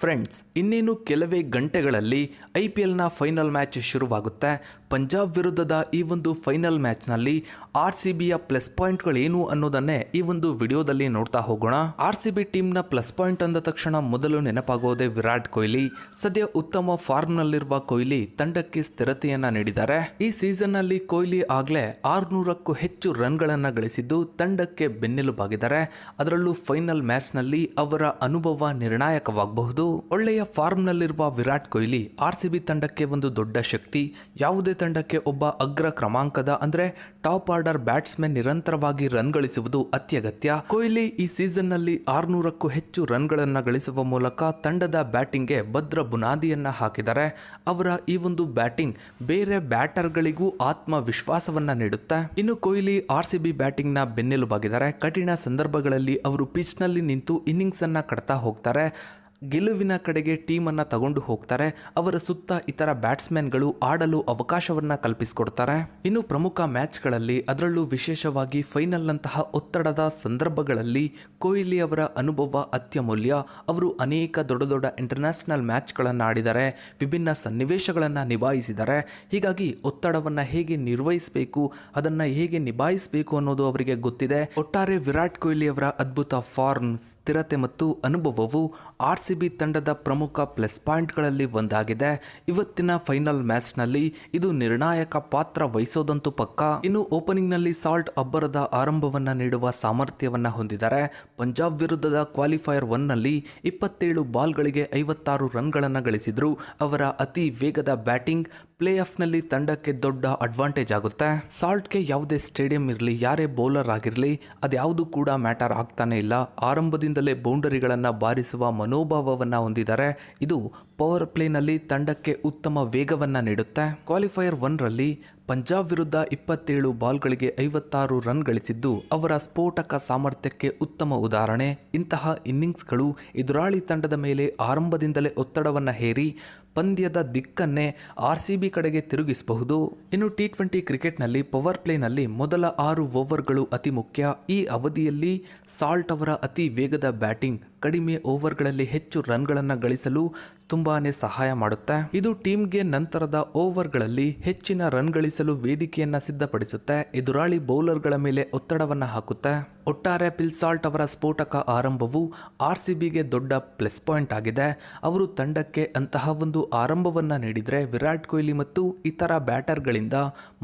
Friends, ಇನ್ನೇನು ಕೆಲವೇ ಗಂಟೆಗಳಲ್ಲಿ ಐ ಪಿ ಎಲ್ನ ಫೈನಲ್ ಮ್ಯಾಚ್ ಶುರುವಾಗುತ್ತೆ. ಪಂಜಾಬ್ ವಿರುದ್ಧದ ಈ ಒಂದು ಫೈನಲ್ ಮ್ಯಾಚ್ನಲ್ಲಿ ಆರ್ ಸಿ ಬಿಯ ಪ್ಲಸ್ ಪಾಯಿಂಟ್ಗಳೇನು ಅನ್ನೋದನ್ನೇ ಈ ಒಂದು ವಿಡಿಯೋದಲ್ಲಿ ನೋಡ್ತಾ ಹೋಗೋಣ. ಆರ್ ಸಿ ಬಿ ಟೀಮ್ನ ಪ್ಲಸ್ ಪಾಯಿಂಟ್ ಅಂದ ತಕ್ಷಣ ಮೊದಲು ನೆನಪಾಗೋದೇ ವಿರಾಟ್ ಕೊಹ್ಲಿ. ಸದ್ಯ ಉತ್ತಮ ಫಾರ್ಮ್ನಲ್ಲಿರುವ ಕೊಹ್ಲಿ ತಂಡಕ್ಕೆ ಸ್ಥಿರತೆಯನ್ನ ನೀಡಿದ್ದಾರೆ. ಈ ಸೀಸನ್ನಲ್ಲಿ ಕೊಹ್ಲಿ ಆಗಲೇ ಆರುನೂರಕ್ಕೂ ಹೆಚ್ಚು ರನ್ಗಳನ್ನು ಗಳಿಸಿದ್ದು ತಂಡಕ್ಕೆ ಬೆನ್ನೆಲುಬಾಗಿದ್ದಾರೆ. ಅದರಲ್ಲೂ ಫೈನಲ್ ಮ್ಯಾಚ್ನಲ್ಲಿ ಅವರ ಅನುಭವ ನಿರ್ಣಾಯಕವಾಗಬಹುದು. ಒಳ್ಳೆಯ ಫಾರ್ಮ್ನಲ್ಲಿರುವ Virat Kohli R C B ತಂಡಕ್ಕೆ ಒಂದು ದೊಡ್ಡ ಶಕ್ತಿ, ಯಾವುದೇ ತಂಡಕ್ಕೆ ಒಬ್ಬ ಅಗ್ರ ಕ್ರಮಾಂಕದ ಅಂದ್ರೆ ಟಾಪ್ ಆರ್ಡರ್ ಬ್ಯಾಟ್ಸ್ಮನ್ ನಿರಂತರವಾಗಿ ರನ್ ಗಳಿಸುವುದು ಅತ್ಯಗತ್ಯ. ಕೊಹ್ಲಿ ಈ ಸೀಸನ್ನಲ್ಲಿ ಆರ್ನೂರಕ್ಕೂ ಹೆಚ್ಚು ರನ್ಗಳನ್ನು ಗಳಿಸುವ ಮೂಲಕ ತಂಡದ ಬ್ಯಾಟಿಂಗ್ಗೆ ಭದ್ರ ಬುನಾದಿಯನ್ನು ಹಾಕಿದ್ದಾರೆ ಅವರ ಈ ಒಂದು ಬ್ಯಾಟಿಂಗ್ ಬೇರೆ ಬ್ಯಾಟರ್ಗಳಿಗೂ ಆತ್ಮವಿಶ್ವಾಸವನ್ನು ನೀಡುತ್ತೆ. ಇನ್ನು ಕೊಹ್ಲಿ ಆರ್ ಸಿ ಬಿ ಬ್ಯಾಟಿಂಗ್ನ ಬೆನ್ನೆಲುಬಾಗಿದ್ದಾರೆ ಕಠಿಣ ಸಂದರ್ಭಗಳಲ್ಲಿ ಅವರು ಪಿಚ್ನಲ್ಲಿ ನಿಂತು ಇನ್ನಿಂಗ್ಸ್ ಅನ್ನ ಕಟ್ತಾ ಹೋಗ್ತಾರೆ. ಗೆಲುವಿನ ಕಡೆಗೆ ಟೀಮನ್ನು ತಗೊಂಡು ಹೋಗ್ತಾರೆ. ಅವರ ಸುತ್ತ ಇತರ ಬ್ಯಾಟ್ಸ್ಮನ್ಗಳು ಆಡಲು ಅವಕಾಶವನ್ನು ಕಲ್ಪಿಸಿಕೊಡ್ತಾರೆ. ಇನ್ನು ಪ್ರಮುಖ ಮ್ಯಾಚ್ಗಳಲ್ಲಿ ಅದರಲ್ಲೂ ವಿಶೇಷವಾಗಿ ಫೈನಲ್ನಂತಹ ಒತ್ತಡದ ಸಂದರ್ಭಗಳಲ್ಲಿ ಕೊಹ್ಲಿ ಅವರ ಅನುಭವ ಅತ್ಯಮೂಲ್ಯ. ಅವರು ಅನೇಕ ದೊಡ್ಡ ದೊಡ್ಡ ಇಂಟರ್ನ್ಯಾಷನಲ್ ಮ್ಯಾಚ್ಗಳನ್ನು ಆಡಿದ್ದಾರೆ ವಿಭಿನ್ನ ಸನ್ನಿವೇಶಗಳನ್ನು ನಿಭಾಯಿಸಿದ್ದಾರೆ ಹೀಗಾಗಿ ಒತ್ತಡವನ್ನು ಹೇಗೆ ನಿರ್ವಹಿಸಬೇಕು, ಅದನ್ನು ಹೇಗೆ ನಿಭಾಯಿಸಬೇಕು ಅನ್ನೋದು ಅವರಿಗೆ ಗೊತ್ತಿದೆ. ಒಟ್ಟಾರೆ ವಿರಾಟ್ ಕೊಹ್ಲಿ ಅವರ ಅದ್ಭುತ ಫಾರ್ಮ್, ಸ್ಥಿರತೆ ಮತ್ತು ಅನುಭವವು ಆರ್ ಸಿ ತಂಡದ ಪ್ರಮುಖ ಪ್ಲಸ್ ಪಾಯಿಂಟ್ಗಳಲ್ಲಿ ಒಂದಾಗಿದೆ. ಇವತ್ತಿನ ಫೈನಲ್ ಮ್ಯಾಚ್ನಲ್ಲಿ ಇದು ನಿರ್ಣಾಯಕ ಪಾತ್ರ ವಹಿಸೋದಂತೂ ಪಕ್ಕ. ಇನ್ನು ಓಪನಿಂಗ್ನಲ್ಲಿ ಸಾಲ್ಟ್ ಅಬ್ಬರದ ಆರಂಭವನ್ನು ನೀಡುವ ಸಾಮರ್ಥ್ಯವನ್ನು ಹೊಂದಿದ್ದಾರೆ. ಪಂಜಾಬ್ ವಿರುದ್ಧದ ಕ್ವಾಲಿಫೈಯರ್ ಒನ್ನಲ್ಲಿ ಇಪ್ಪತ್ತೇಳು ಬಾಲ್ಗಳಿಗೆ ಐವತ್ತಾರು ರನ್ಗಳನ್ನು ಗಳಿಸಿದ್ರು. ಅವರ ಅತಿ ವೇಗದ ಬ್ಯಾಟಿಂಗ್ ಪ್ಲೇ ಆಫ್ನಲ್ಲಿ ತಂಡಕ್ಕೆ ದೊಡ್ಡ ಅಡ್ವಾಂಟೇಜ್ ಆಗುತ್ತೆ. ಸಾಲ್ಟ್ಗೆ ಯಾವುದೇ ಸ್ಟೇಡಿಯಂ ಇರಲಿ, ಯಾರೇ ಬೌಲರ್ ಆಗಿರಲಿ, ಅದ್ಯಾವುದು ಕೂಡ ಮ್ಯಾಟರ್ ಆಗ್ತಾನೆ ಇಲ್ಲ. ಆರಂಭದಿಂದಲೇ ಬೌಂಡರಿಗಳನ್ನು ಬಾರಿಸುವ ಮನೋಭಾವವನ್ನು ಹೊಂದಿದ್ದಾರೆ ಇದು ಪವರ್ ಪ್ಲೇನಲ್ಲಿ ತಂಡಕ್ಕೆ ಉತ್ತಮ ವೇಗವನ್ನು ನೀಡುತ್ತೆ. ಕ್ವಾಲಿಫೈಯರ್ ಒನ್ರಲ್ಲಿ ಪಂಜಾಬ್ ವಿರುದ್ಧ ಇಪ್ಪತ್ತೇಳು ಬಾಲ್ಗಳಿಗೆ ಐವತ್ತಾರು ರನ್ ಗಳಿಸಿದ್ದು, ಅವರ ಸ್ಫೋಟಕ ಸಾಮರ್ಥ್ಯಕ್ಕೆ ಉತ್ತಮ ಉದಾಹರಣೆ. ಇಂತಹ ಇನ್ನಿಂಗ್ಸ್ಗಳು ಎದುರಾಳಿ ತಂಡದ ಮೇಲೆ ಆರಂಭದಿಂದಲೇ ಒತ್ತಡವನ್ನು ಹೇರಿ, ಪಂದ್ಯದ ದಿಕ್ಕನ್ನೇ ಆರ್ ಕಡೆಗೆ ತಿರುಗಿಸಬಹುದು. ಇನ್ನು ಟಿ ಟ್ವೆಂಟಿ ಕ್ರಿಕೆಟ್ನಲ್ಲಿ ಪವರ್ ಪ್ಲೇನಲ್ಲಿ ಮೊದಲ ಆರು ಓವರ್ಗಳು ಅತಿ ಮುಖ್ಯ. ಈ ಅವಧಿಯಲ್ಲಿ ಸಾಲ್ಟ್ ಅವರ ಅತಿ ವೇಗದ ಬ್ಯಾಟಿಂಗ್ ಕಡಿಮೆ ಓವರ್ಗಳಲ್ಲಿ ಹೆಚ್ಚು ರನ್ಗಳನ್ನು ಗಳಿಸಲು ತುಂಬಾನೇ ಸಹಾಯ ಮಾಡುತ್ತೆ. ಇದು ಟೀಮ್ಗೆ ನಂತರದ ಓವರ್ಗಳಲ್ಲಿ ಹೆಚ್ಚಿನ ರನ್ ಗಳಿಸಲು ವೇದಿಕೆಯನ್ನ ಸಿದ್ಧಪಡಿಸುತ್ತೆ. ಎದುರಾಳಿ ಬೌಲರ್ಗಳ ಮೇಲೆ ಒತ್ತಡವನ್ನು ಹಾಕುತ್ತೆ. ಒಟ್ಟಾರೆ ಪಿಲ್ಸಾಲ್ಟ್ ಅವರ ಸ್ಫೋಟಕ ಆರಂಭವು ಆರ್ ಸಿ ಬಿಗೆ ದೊಡ್ಡ ಪ್ಲಸ್ ಪಾಯಿಂಟ್ ಆಗಿದೆ. ಅವರು ತಂಡಕ್ಕೆ ಅಂತಹ ಒಂದು ಆರಂಭವನ್ನು ನೀಡಿದರೆ ವಿರಾಟ್ ಕೊಹ್ಲಿ ಮತ್ತು ಇತರ ಬ್ಯಾಟರ್ಗಳಿಂದ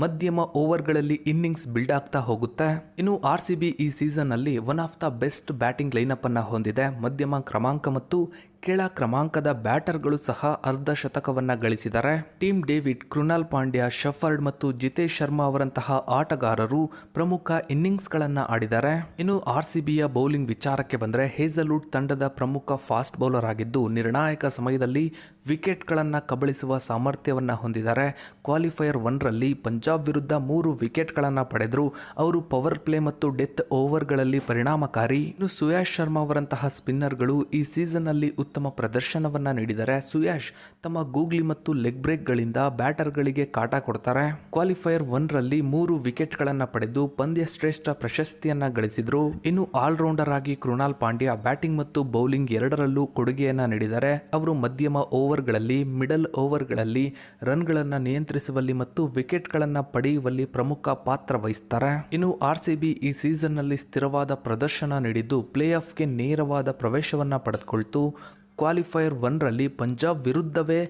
ಮಧ್ಯಮ ಓವರ್ಗಳಲ್ಲಿ ಇನ್ನಿಂಗ್ಸ್ ಬಿಲ್ಡ್ ಆಗ್ತಾ ಹೋಗುತ್ತೆ. ಇನ್ನು ಆರ್ ಸಿ ಬಿ ಈ ಸೀಸನ್ನಲ್ಲಿ one of the best batting lineup ಹೊಂದಿದೆ. ಮಧ್ಯಮ ಕ್ರಮಾಂಕ ಮತ್ತು ಕೆಳ ಕ್ರಮಾಂಕದ ಬ್ಯಾಟರ್ಗಳು ಸಹ ಅರ್ಧ ಶತಕವನ್ನ ಗಳಿಸಿದ್ದಾರೆ. Tim David Krunal Pandya, Shepherd ಮತ್ತು ಜಿತೇಶ್ ಶರ್ಮಾ ಅವರಂತಹ ಆಟಗಾರರು ಪ್ರಮುಖ ಇನ್ನಿಂಗ್ಸ್ಗಳನ್ನು ಆಡಿದ್ದಾರೆ. ಇನ್ನು ಆರ್ ಸಿ ಬಿಯ ಬೌಲಿಂಗ್ ವಿಚಾರಕ್ಕೆ ಬಂದರೆ ಹೇಸಲ್ವುಡ್ ತಂಡದ ಪ್ರಮುಖ ಫಾಸ್ಟ್ ಬೌಲರ್ ಆಗಿದ್ದು ನಿರ್ಣಾಯಕ ಸಮಯದಲ್ಲಿ ವಿಕೆಟ್ಗಳನ್ನು ಕಬಳಿಸುವ ಸಾಮರ್ಥ್ಯವನ್ನ ಹೊಂದಿದ್ದಾರೆ. ಕ್ವಾಲಿಫೈಯರ್ ಒನ್ರಲ್ಲಿ ಪಂಜಾಬ್ ವಿರುದ್ಧ ಮೂರು ವಿಕೆಟ್ಗಳನ್ನು ಪಡೆದರು. ಅವರು ಪವರ್ ಪ್ಲೇ ಮತ್ತು ಡೆತ್ ಓವರ್ಗಳಲ್ಲಿ ಪರಿಣಾಮಕಾರಿ. ಇನ್ನು ಸುಯಾಶ್ ಶರ್ಮಾ ಅವರಂತಹ ಸ್ಪಿನ್ನರ್ಗಳು ಈ ಸೀಸನ್ನಲ್ಲಿ ಉತ್ತಮ ಪ್ರದರ್ಶನವನ್ನ ನೀಡಿದ್ದಾರೆ ಸುಯಾಶ್ ತಮ್ಮ ಗೂಗ್ಲಿ ಮತ್ತು ಲೆಗ್ ಬ್ರೇಕ್ಗಳಿಂದ ಬ್ಯಾಟರ್ಗಳಿಗೆ ಕಾಟ ಕೊಡ್ತಾರೆ. ಕ್ವಾಲಿಫೈಯರ್ ಒನ್ರಲ್ಲಿ ಮೂರು ವಿಕೆಟ್ಗಳನ್ನು ಪಡೆದು ಪಂದ್ಯ ಶ್ರೇಷ್ಠ ಪ್ರಶಸ್ತಿಯನ್ನ ಗಳಿಸಿದರು. ಇನ್ನು ಆಲ್ರೌಂಡರ್ ಆಗಿ ಕೃಣಾಲ್ ಪಾಂಡ್ಯ ಬ್ಯಾಟಿಂಗ್ ಮತ್ತು ಬೌಲಿಂಗ್ ಎರಡರಲ್ಲೂ ಕೊಡುಗೆಯನ್ನ ನೀಡಿದ್ದಾರೆ ಅವರು ಮಧ್ಯಮ ಓವರ್ಗಳಲ್ಲಿ, ಮಿಡಲ್ ಓವರ್ಗಳಲ್ಲಿ ರನ್ಗಳನ್ನು ನಿಯಂತ್ರಿಸುವಲ್ಲಿ ಮತ್ತು ವಿಕೆಟ್ಗಳನ್ನು ಪಡೆಯುವಲ್ಲಿ ಪ್ರಮುಖ ಪಾತ್ರ ವಹಿಸ್ತಾರೆ. ಇನ್ನು ಆರ್ ಸಿ ಬಿ ಈ ಸೀಸನ್ನಲ್ಲಿ ಸ್ಥಿರವಾದ ಪ್ರದರ್ಶನ ನೀಡಿದ್ದು ಪ್ಲೇ ಆಫ್ಗೆ ನೇರವಾದ ಪ್ರವೇಶವನ್ನು ಪಡೆದುಕೊಳ್ತು. ಕ್ವಾಲಿಫೈಯರ್ ಒನ್ರಲ್ಲಿ ಪಂಜಾಬ್ ವಿರುದ್ಧವೇ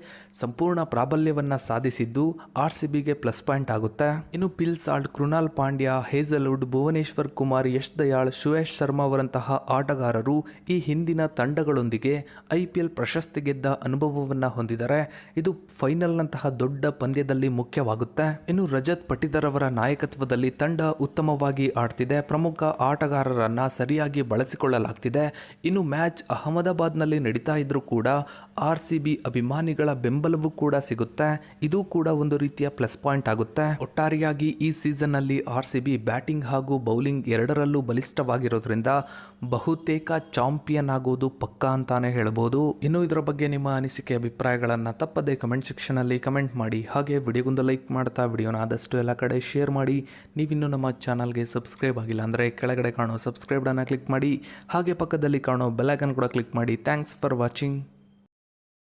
ಸಂಪೂರ್ಣ ಪ್ರಾಬಲ್ಯವನ್ನು ಸಾಧಿಸಿದ್ದು ಆರ್ ಸಿ ಬಿಗೆ ಪ್ಲಸ್ ಪಾಯಿಂಟ್ ಆಗುತ್ತೆ. ಇನ್ನು Phil Salt Krunal Pandya Hazlewood Bhuvneshwar Kumar, Yash Dayal, Suyash Sharma ಅವರಂತಹ ಆಟಗಾರರು ಈ ಹಿಂದಿನ ತಂಡಗಳೊಂದಿಗೆ ಐ ಪಿ ಎಲ್ ಪ್ರಶಸ್ತಿ ಗೆದ್ದ ಅನುಭವವನ್ನು ಹೊಂದಿದ್ದಾರೆ ಇದು ಫೈನಲ್ನಂತಹ ದೊಡ್ಡ ಪಂದ್ಯದಲ್ಲಿ ಮುಖ್ಯವಾಗುತ್ತೆ. ಇನ್ನು ರಜತ್ ಪಟಿದರ್ ಅವರ ನಾಯಕತ್ವದಲ್ಲಿ ತಂಡ ಉತ್ತಮವಾಗಿ ಆಡ್ತಿದೆ. ಪ್ರಮುಖ ಆಟಗಾರರನ್ನು ಸರಿಯಾಗಿ ಬಳಸಿಕೊಳ್ಳಲಾಗ್ತಿದೆ. ಇನ್ನು ಮ್ಯಾಚ್ ಅಹಮದಾಬಾದ್ನಲ್ಲಿ ನಡೀತಾ ಗೆಲ್ತಾ ಇದ್ರೂ ಕೂಡ ಆರ್ ಸಿ ಬಿ ಅಭಿಮಾನಿಗಳ ಬೆಂಬಲವೂ ಕೂಡ ಸಿಗುತ್ತೆ. ಇದು ಕೂಡ ಒಂದು ರೀತಿಯ ಪ್ಲಸ್ ಪಾಯಿಂಟ್ ಆಗುತ್ತೆ. ಒಟ್ಟಾರೆಯಾಗಿ ಈ ಸೀಸನ್ನಲ್ಲಿ ಆರ್ ಸಿ ಬಿ ಬ್ಯಾಟಿಂಗ್ ಹಾಗೂ ಬೌಲಿಂಗ್ ಎರಡರಲ್ಲೂ ಬಲಿಷ್ಠವಾಗಿರೋದ್ರಿಂದ ಬಹುತೇಕ ಚಾಂಪಿಯನ್ ಆಗೋದು ಪಕ್ಕಾ ಅಂತಾನೆ ಹೇಳ್ಬೋದು. ಇನ್ನು ಇದರ ಬಗ್ಗೆ ನಿಮ್ಮ ಅನಿಸಿಕೆ ಅಭಿಪ್ರಾಯಗಳನ್ನ ತಪ್ಪದೇ ಕಮೆಂಟ್ ಸೆಕ್ಷನ್ ಅಲ್ಲಿ ಕಮೆಂಟ್ ಮಾಡಿ. ಹಾಗೆ ವಿಡಿಯೋಗೊಂದು ಲೈಕ್ ಮಾಡ್ತಾ ವಿಡಿಯೋನ ಆದಷ್ಟು ಎಲ್ಲ ಕಡೆ ಶೇರ್ ಮಾಡಿ. ನೀವಿನ್ನು ನಮ್ಮ ಚಾನಲ್ಗೆ ಸಬ್ಸ್ಕ್ರೈಬ್ ಆಗಿಲ್ಲ ಅಂದರೆ ಕೆಳಗಡೆ ಕಾಣೋ ಸಬ್ಸ್ಕ್ರೈಬ್ ಅನ್ನ ಕ್ಲಿಕ್ ಮಾಡಿ. ಹಾಗೆ ಪಕ್ಕದಲ್ಲಿ ಕಾಣೋ ಬೆಲ್ ಐಕನ್ ಕೂಡ ಕ್ಲಿಕ್ ಮಾಡಿ. Thanks for watching.